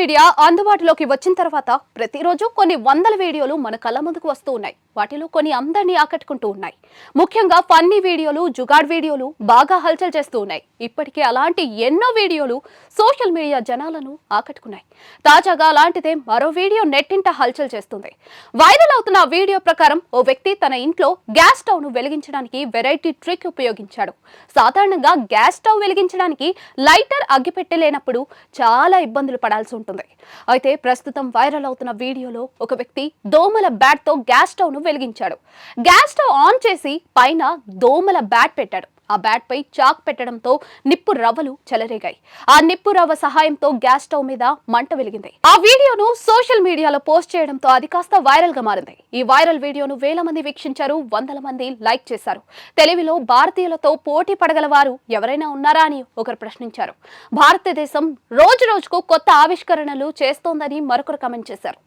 Media అందుబాటులోకి వచ్చిన తర్వాత ప్రతిరోజు కొన్ని వందల వీడియోలు మన కళ్ళ ముందుకు వస్తూ ఉన్నాయి. వాటిలో కొన్ని అందరినీ ఆకట్టుకుంటూ ఉన్నాయి. ముఖ్యంగా ఫన్నీ వీడియోలు జుగాడ్ వీడియోలు బాగా హల్చల్ చేస్తూ ఉన్నాయి. ఇప్పటికే అలాంటి ఎన్నో వీడియోలు సోషల్ మీడియా జనాలను ఆకట్టుకున్నాయి. తాజాగా అలాంటిదే మరో వీడియో నెట్టింట హల్చల్ చేస్తుంది. వైరల్ అవుతున్న వీడియో ప్రకారం ఓ వ్యక్తి తన ఇంట్లో గ్యాస్ స్టవ్ను వెలిగించడానికి వెరైటీ ట్రిక్ ఉపయోగించాడు. సాధారణంగా గ్యాస్ స్టవ్ వెలిగించడానికి లైటర్ అగ్గిపెట్టె లేనప్పుడు చాలా ఇబ్బందులు పడాల్సి ఉంటుంది. అయితే ప్రస్తుతం వైరల్ అవుతున్న వీడియోలో ఒక వ్యక్తి దోమల బ్యాట్తో గ్యాస్ స్టవ్ను వెలిగించాడు. గ్యాస్ స్టవ్ ఆన్ చేసి పైన దోమల బ్యాట్ పెట్టాడు. ఆ బ్యాట్ పై చాక్ పెట్టడంతో నిప్పు రవ్వలు చెలరేగాయి. ఆ నిప్పు రవ్వ సహాయంతో గ్యాస్ స్టవ్ మీద మంట వెలిగింది. ఆ వీడియోను సోషల్ మీడియాలో పోస్ట్ చేయడంతో అది కాస్త వైరల్గా మారింది. ఈ వైరల్ వీడియోను వేల మంది వీక్షించారు వందల మంది లైక్ చేశారు. తెలివిలో భారతీయులతో పోటీ పడగల వారు ఎవరైనా ఉన్నారా అని ఒకరు ప్రశ్నించారు. భారతదేశం రోజు రోజుకు కొత్త ఆవిష్కరణలు చేస్తోందని మరొకరు కమెంట్ చేశారు.